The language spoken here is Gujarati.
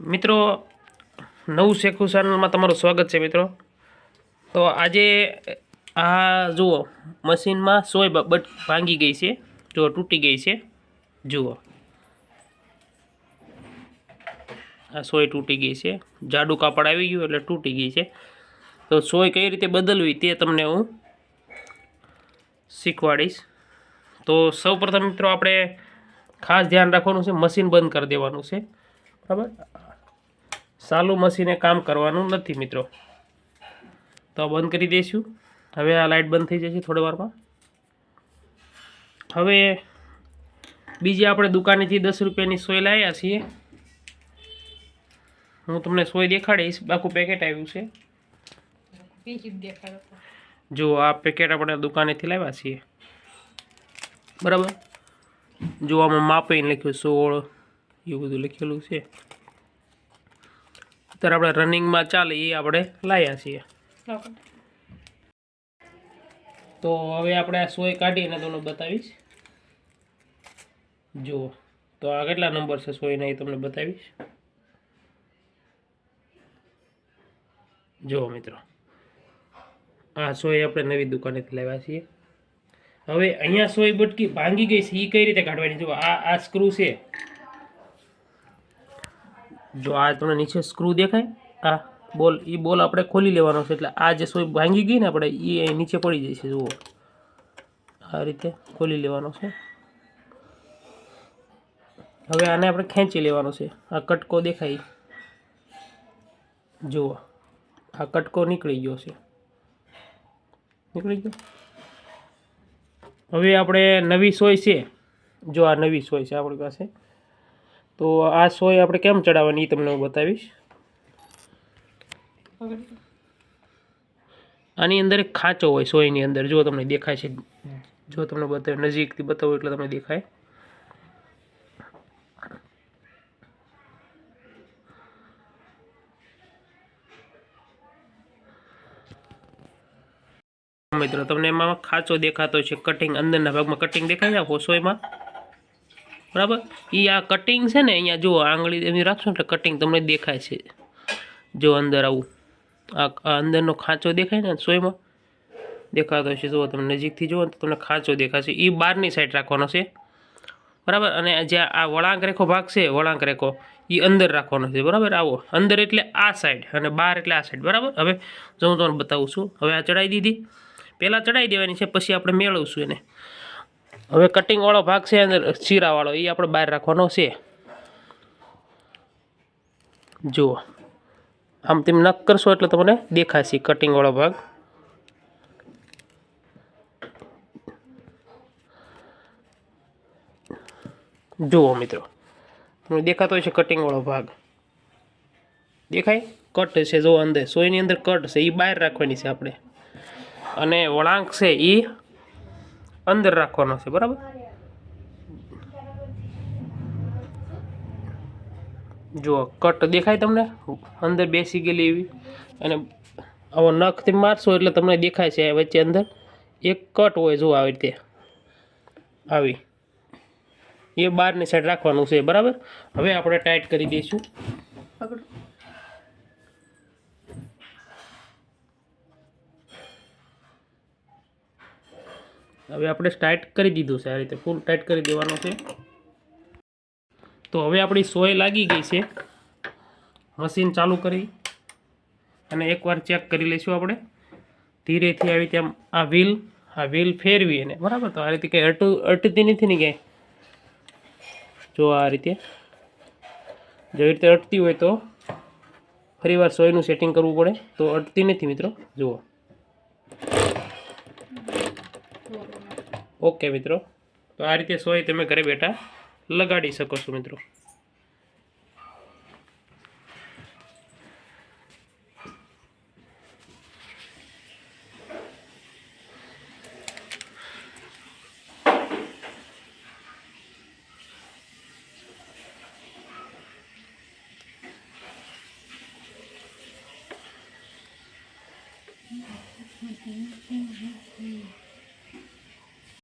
મિત્રો, નવું શેખું ચેનલમાં તમારું સ્વાગત છે મિત્રો. તો આજે, આ જુઓ, મશીનમાં સોય બટ ભાંગી ગઈ છે. જો તૂટી ગઈ છે. જુઓ. આ સોય તૂટી ગઈ છે. જાડું કાપડ આવી ગયું એટલે તૂટી ગઈ છે. તો સોય કઈ રીતે બદલવી તે તમને હું શીખવાડીશ. તો સૌપ્રથમ મિત્રો, આપણે ખાસ ધ્યાન રાખવાનું છે, મશીન બંધ કરી દેવાનું છે. બરાબર? ચાલુ મશીને કામ કરવાનું નથી, મિત્રો. તો બંધ કરી દઈશું. હવે આ લાઇટ બંધ થઈ જશે થોડી વારમાં. હવે બીજી આપણે દુકાનેથી દસ રૂપિયાની સોય લાવ્યા છીએ. હું તમને સોય દેખાડીશ. બાકું પેકેટ આવ્યું છે. જો આ પેકેટ આપણે દુકાનેથી લાવ્યા છીએ. બરાબર? જો આમાં માપે લખ્યું સોળ, એવું બધું લખેલું છે. અત્યારે આપણે રનિંગમાં ચાલે એ આપણે લાવ્યા છીએ. તો હવે આપણે આ સોય કાઢીને તમને બતાવીશ. જુઓ, તો આ કેટલા નંબર છે સોયના એ તમને બતાવીશ. જુઓ મિત્રો, આ સોય આપણે નવી દુકાનેથી લાવ્યા છીએ. હવે અહીંયા સોય બટકી ભાંગી ગઈ છે એ કઈ રીતે કાઢવાની? જુઓ, આ આ સ્ક્રૂ છે. જો આ તમને નીચે સ્ક્રૂ દેખાય, આ બોલ, એ બોલ આપણે ખોલી લેવાનો છે, એટલે આ જે સોય ભાંગી ગઈ ને આપણે, એ નીચે પડી જાય છે, જુઓ. આ રીતે ખોલી લેવાનો છે. હવે આને આપણે ખેંચી લેવાનો છે. આ કટકો દેખાય. જુઓ. આ કટકો નીકળી ગયો છે. નીકળી ગયો? હવે આપણે નવી સોય છે. જો આ નવી સોય છે આપણી પાસે. તો આ સોય આપણે કેમ ચડાવવાની એ તમને હું બતાવીશ. આની અંદર એક ખાંચો હોય સોયની અંદર, જો તમને દેખાય છે. જો તમને બતાવે, નજીકથી બતાવો એટલે તમને દેખાય. મિત્રો, તમને એમાં ખાંચો દેખાતો છે કટિંગ અંદરના ભાગમાં કટિંગ દેખાય છે સોયમાં? બરાબર? એ આ કટિંગ છે ને, અહીંયા જો આંગળી એમ રાખશો એટલે કટિંગ તમને દેખાય છે. જો અંદર આવું, આ અંદરનો ખાંચો દેખાય ને સોયમાં? દેખાતો છે જો તમે નજીકથી જુઓ તો તમને ખાંચો દેખાશે. એ બહારની સાઈડ રાખવાનો છે. બરાબર? અને જ્યાં આ વળાંક રેખો ભાગ છે, વળાંક રેખો એ અંદર રાખવાનો છે. બરાબર? આવો. અંદર એટલે આ સાઈડ અને બહાર એટલે આ સાઈડ બરાબર? હવે જો હું તમને બતાવું છું. હવે આ ચડાવી દીધી. પહેલાં ચડાવી દેવાની છે, પછી આપણે મેળવશું એને. હવે કટિંગવાળો ભાગ છે અંદર ચીરાવાળો એ આપણે બહાર રાખવાનો છે. જુઓ. આમ તેમ નક કરશો એટલે તમને દેખાશે કટિંગવાળો ભાગ. જુઓ મિત્રો. તમને દેખાતો હોય છે કટિંગવાળો ભાગ. દેખાય? કટ છે, જો અંદર. સોયની અંદર કટ છે એ બહાર રાખવાની છે આપણે. અને વળાંક છે એ અંદર રાખવાનો છે, બરાબર? જુઓ કટ દેખાય તમને? અંદર બેસી ગયેલી એવી. અને આવો નખથી મારશો એટલે તમને દેખાય છે વચ્ચે અંદર. એક કટ હોય જો આવી રીતે. આવી. એ બહારની સાઈડ રાખવાનું છે, બરાબર? હવે આપણે ટાઈટ કરી દઈશું. હવે આપણે ટાઈટ કરી દીધું છે. આ રીતે ફૂલ ટાઈટ કરી દેવાનું છે. તો હવે આપણી સોય લાગી ગઈ છે. મશીન ચાલુ કરી અને એકવાર ચેક કરી લઈશું આપણે. ધીરેથી આવી રીતે આમ આ વ્હીલ આ વ્હીલ ફેરવી એને બરાબર તો આ રીતે કંઈ અટ, અટતી નથી ને ક્યાંય. જો આ રીતે. જેવી રીતે અટતી હોય તો ફરીવાર સોયનું સેટિંગ કરવું પડે. તો અટતી નથી મિત્રો. જુઓ. ઓકે મિત્રો તો આ રીતે સોય તમે ઘરે બેઠા લગાડી શકો છો મિત્રો Mm-hmm.